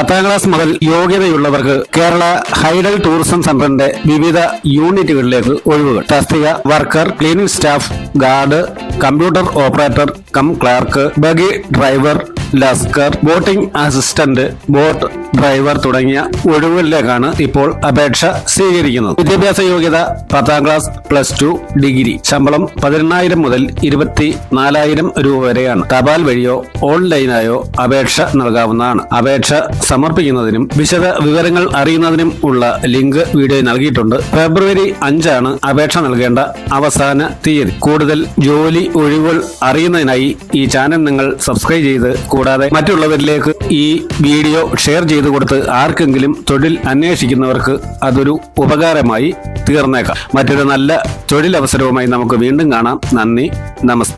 പത്താം ക്ലാസ് മുതൽ യോഗ്യതയുള്ളവർക്ക് Kerala hydel tourism സെന്ററിന്റെ വിവിധ യൂണിറ്റുകളിലേക്ക് ഒഴിവുകൾ. തസ്തിക worker cleaning staff guard computer operator cum clerk buggy driver lascar boating assistant boat driver തുടങ്ങിയ ഒഴിവുകളിലേക്കാണ് ഇപ്പോൾ അപേക്ഷ സ്വീകരിക്കുന്നത്. വിദ്യാഭ്യാസ യോഗ്യത പത്താം ക്ലാസ് പ്ലസ് ടു ഡിഗ്രി. ശമ്പളം പതിനെണ്ണായിരം മുതൽ ഇരുപത്തി നാലായിരം രൂപ വരെയാണ്. തപാൽ വഴിയോ ഓൺലൈനായോ അപേക്ഷ നൽകാവുന്നതാണ്. അപേക്ഷ സമർപ്പിക്കുന്നതിനും വിശദ വിവരങ്ങൾ അറിയുന്നതിനും ഉള്ള ലിങ്ക് വീഡിയോ നൽകിയിട്ടുണ്ട്. ഫെബ്രുവരി അഞ്ചാണ് അപേക്ഷ നൽകേണ്ട അവസാന തീയതി. കൂടുതൽ ജോലി ഒഴിവുകൾ അറിയുന്നതിനായി ഈ ചാനൽ നിങ്ങൾ സബ്സ്ക്രൈബ് ചെയ്ത് കൂടാതെ മറ്റുള്ളവരിലേക്ക് ഈ വീഡിയോ ഷെയർ ചെയ്തു കൊടുത്ത് ആർക്കെങ്കിലും തൊഴിൽ അന്വേഷിക്കുന്നവർക്ക് അതൊരു ഉപകാരമായി തീർന്നേക്കാം. മറ്റൊരു നല്ല തൊഴിലവസരവുമായി നമുക്ക് വീണ്ടും കാണാം. നന്ദി. നമസ്തേ